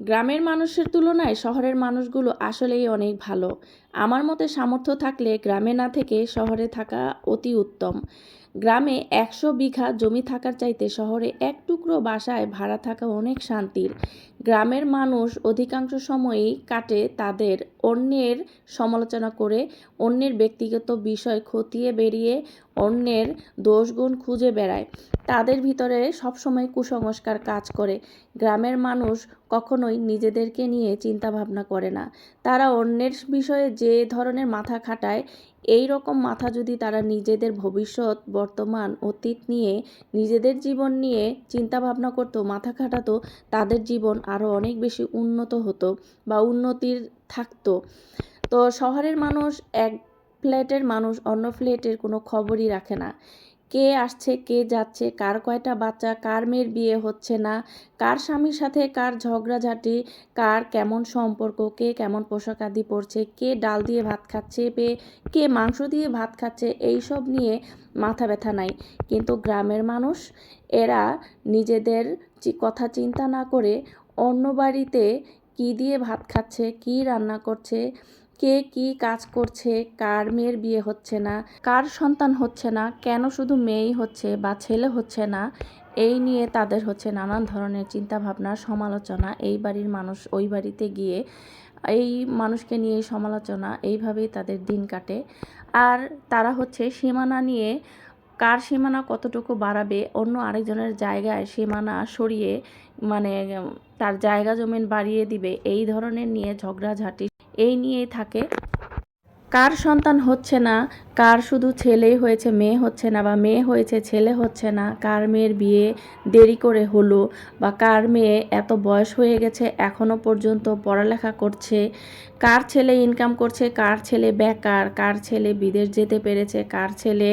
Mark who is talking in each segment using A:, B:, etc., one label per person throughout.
A: গ্রামের মানুষের তুলনায় শহরের মানুষগুলো আসলেই অনেক ভালো। আমার মতে সামর্থ্য থাকলে গ্রামে না থেকে শহরে থাকা অতি উত্তম। গ্রামে একশো বিঘা জমি থাকার চাইতে শহরে এক টুকরো বাসায় ভাড়া থাকা অনেক শান্তির। গ্রামের মানুষ অধিকাংশ সময়ই কাটে তাদের অন্যের সমালোচনা করে, অন্যের ব্যক্তিগত বিষয় খতিয়ে বেরিয়ে অন্যের দোষগুণ খুঁজে বেড়ায়। তাদের ভিতরে সবসময় কুসংস্কার কাজ করে। গ্রামের মানুষ কখনোই নিজেদেরকে নিয়ে চিন্তা ভাবনা করে না। তারা অন্যের বিষয়ে যে ধরনের মাথা খাটায়, এই রকম মাথা যদি তারা নিজেদের ভবিষ্যৎ, বর্তমান, অতীত নিয়ে, নিজেদের জীবন নিয়ে চিন্তা ভাবনা করতো, মাথা খাটাতো, তাদের জীবন আরও অনেক বেশি উন্নত হতো বা উন্নতির থাকতো। তো শহরের মানুষ এক ফ্ল্যাটের মানুষ অন্য ফ্ল্যাটের কোনো খবরই রাখে না। কে আসছে, কে যাচ্ছে, কার কয়টা বাচ্চা, কার মেয়ের বিয়ে হচ্ছে না, কার স্বামীর সাথে কার ঝগড়াঝাটি, কার কেমন সম্পর্ক, কে কেমন পোশাক আদি পরছে, কে ডাল দিয়ে ভাত খাচ্ছে, বে, কে মাংস দিয়ে ভাত খাচ্ছে, এইসব নিয়ে মাথা ব্যথা নাই। কিন্তু গ্রামের মানুষ, এরা নিজেদের কথা চিন্তা না করে অন্য বাড়িতে কী দিয়ে ভাত খাচ্ছে, কী রান্না করছে কে কি কাজ করছে, কার মেয়ের বিয়ে হচ্ছে না, কার সন্তান হচ্ছে না, কেন শুধু মেয়েই হচ্ছে বা ছেলে হচ্ছে না, এই নিয়ে তাদের হচ্ছে নানান ধরনের চিন্তা ভাবনা সমালোচনা, এই বাড়ির মানুষ ওই বাড়িতে গিয়ে এই মানুষকে নিয়ে সমালোচনা, এইভাবেই তাদের দিন কাটে। আর তারা হচ্ছে সীমানা নিয়ে কার সীমানা কতটুকু বাড়াবে, অন্য আরেকজনের জায়গায় সীমানা সরিয়ে মানে তার জায়গা জমিন বাড়িয়ে দিবে, এই ধরনের নিয়ে ঝগড়াঝাটি এই নিয়েই থাকে। কার সন্তান হচ্ছে না, কার শুধু ছেলেই হয়েছে, মেয়ে হচ্ছে না বা মেয়ে হয়েছে, ছেলে হচ্ছে না, কার মেয়ের বিয়ে দেরি করে হলো বা কার মেয়ে এত বয়স হয়ে গেছে এখনও পর্যন্ত পড়ালেখা করছে কার ছেলে ইনকাম করছে, কার ছেলে বেকার, কার ছেলে বিদেশ যেতে পেরেছে, কার ছেলে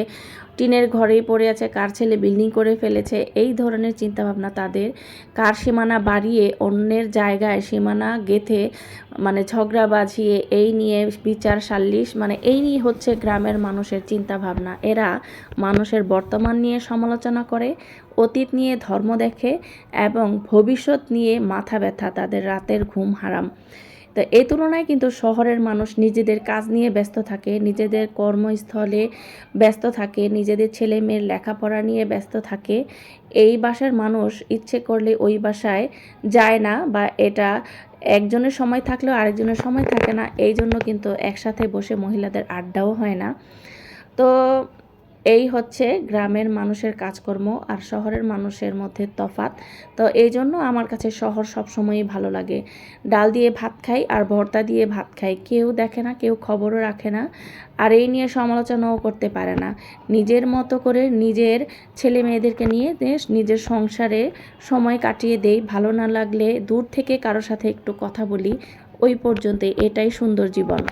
A: টিনের ঘরেই পড়ে আছে, কার ছেলে বিল্ডিং করে ফেলেছে, এই ধরনের চিন্তাভাবনা তাদের। কার সীমানা বাড়িয়ে অন্যের জায়গায় সীমানা গেথে মানে ঝগড়া বাজিয়ে এই নিয়ে বিচার সাল্লিশ মানে এই নিয়ে হচ্ছে গ্রামের মানুষের চিন্তা ভাবনা এরা মানুষের বর্তমান নিয়ে সমালোচনা করে, অতীত নিয়ে ধর্ম দেখে, এবং ভবিষ্যৎ নিয়ে মাথা ব্যথা, তাদের রাতের ঘুম হারাম। তো এই তুলনায় কিন্তু শহরের মানুষ নিজেদের কাজ নিয়ে ব্যস্ত থাকে, নিজেদের কর্মস্থলে ব্যস্ত থাকে, নিজেদের ছেলে মেয়ের লেখাপড়া নিয়ে ব্যস্ত থাকে। এই বাসার মানুষ ইচ্ছে করলে ওই বাসায় যায় না বা এটা একজনের সময় থাকলেও আরেকজনের সময় থাকে না। এই জন্য কিন্তু একসাথে বসে মহিলাদের আড্ডাও হয় না। তো এই হচ্ছে গ্রামের মানুষের কাজকর্ম আর শহরের মানুষের মধ্যে তফাত তো এই জন্য আমার কাছে শহর সবসময়ই ভালো লাগে। ডাল দিয়ে ভাত খাই আর ভর্তা দিয়ে ভাত খাই। কেউ দেখে না, কেউ খবরও রাখে না আর এই নিয়ে সমালোচনাও করতে পারে না। নিজের মতো করে নিজের ছেলে মেয়েদেরকে নিয়ে নিজের সংসারে সময় কাটিয়ে দেই। ভালো না লাগলে দূর থেকে কারোর সাথে একটু কথা বলি। ওই পর্যন্ত এটাই সুন্দর জীবন।